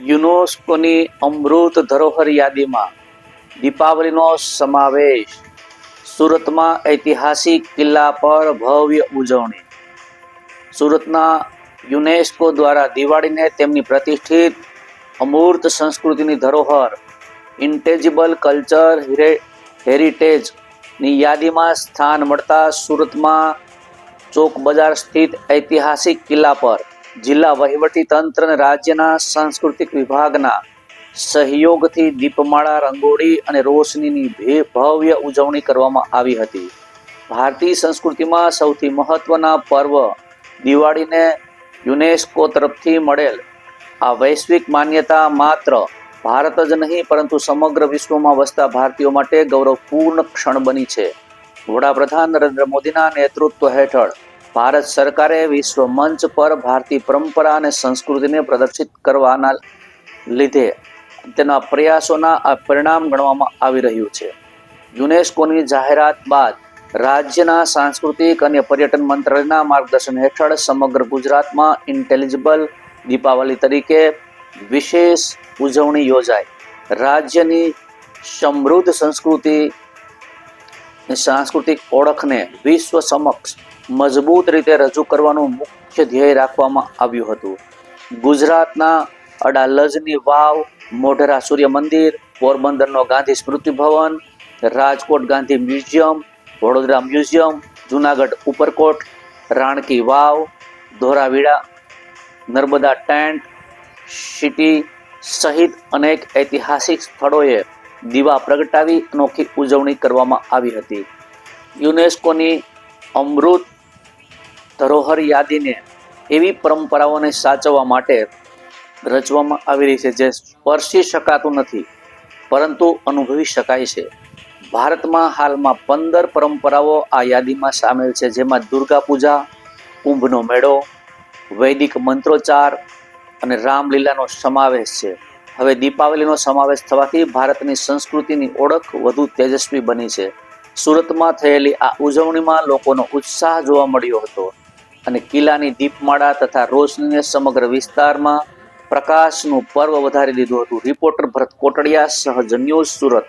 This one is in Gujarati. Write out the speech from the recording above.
યુનેસ્કોની અમૃત ધરોહર યાદીમાં દીપાવલીનો સમાવેશ, સુરતમાં ઐતિહાસિક કિલ્લા પર ભવ્ય ઉજવણી. સુરતના યુનેસ્કો દ્વારા દિવાળીને તેમની પ્રતિષ્ઠિત અમૂર્ત સંસ્કૃતિની ધરોહર, ઇન્ટેજિબલ કલ્ચર હેરિટેજની યાદીમાં સ્થાન મળતા સુરતમાં ચોક બજાર સ્થિત ઐતિહાસિક કિલ્લા પર જિલ્લા વહીવટી તંત્ર અને રાજ્યના સાંસ્કૃતિક વિભાગના સહયોગથી દીપમાળા, રંગોળી અને રોશનીની ભવ્ય ઉજવણી કરવામાં આવી હતી. ભારતીય સંસ્કૃતિમાં સૌથી મહત્વના પર્વ દિવાળીને યુનેસ્કો તરફથી મળેલ. આ વૈશ્વિક માન્યતા માત્ર ભારત જ નહીં, પરંતુ સમગ્ર વિશ્વમાં વસતા ભારતીયો માટે ગૌરવપૂર્ણ ક્ષણ બની છે. વડાપ્રધાન નરેન્દ્ર મોદીના નેતૃત્વ હેઠળ ભારત સરકારે વિશ્વ મંચ પર ભારતીય પરંપરા અને સંસ્કૃતિને પ્રદર્શિત કરવાના લીધે તેના પ્રયાસોના પરિણામ ગણવામાં આવી રહ્યું છે. યુનેસ્કોની જાહેરાત બાદ રાજ્યના સાંસ્કૃતિક અને પર્યટન મંત્રાલયના માર્ગદર્શન હેઠળ સમગ્ર ગુજરાતમાં ઇન્ટેલિજિબલ દીપાવલી તરીકે વિશેષ ઉજવણી યોજાઈ. રાજ્યની સમૃદ્ધ સંસ્કૃતિ સાંસ્કૃતિક ઓળખને વિશ્વ સમક્ષ મજબૂત રીતે રજૂ કરવાનું મુખ્ય ધ્યેય રાખવામાં આવ્યું હતું. ગુજરાતના અડાલજની વાવ, Modhera Surya Mandir પોરબંદરનો Gandhi Smriti Bhavan, Rajkot Gandhi museum, Vadodara museum, Junagadh Uparkot, Ranki Vav, Dholavira, Narmada tent, city સહિત અનેક ઐતિહાસિક સ્થળોએ દીવા પ્રગટાવી અનોખી ઉજવણી કરવામાં આવી હતી. યુનેસ્કોની અમૃત ધરોહર યાદીને એવી પરંપરાઓને સાચવવા માટે રચવામાં આવી રહી છે જે સ્પર્શી શકાતું નથી, પરંતુ અનુભવી શકાય છે. ભારતમાં હાલમાં પંદર પરંપરાઓ આ યાદીમાં સામેલ છે, જેમાં દુર્ગા પૂજા કુંભનો મેળો, વૈદિક મંત્રોચ્ચાર અને રામલીલાનો સમાવેશ છે. હવે દીપાવલીનો સમાવેશ થવાથી ભારતની સંસ્કૃતિની ઓળખ વધુ તેજસ્વી બની છે. સુરતમાં થયેલી આ ઉજવણીમાં લોકોનો ઉત્સાહ જોવા મળ્યો હતો. અને કિલ્લાની દીપમાળા તથા રોશનીને સમગ્ર વિસ્તારમાં પ્રકાશનું પર્વ વધારી દીધું હતું. રિપોર્ટર ભરત કોટડિયા સહજ સુરત.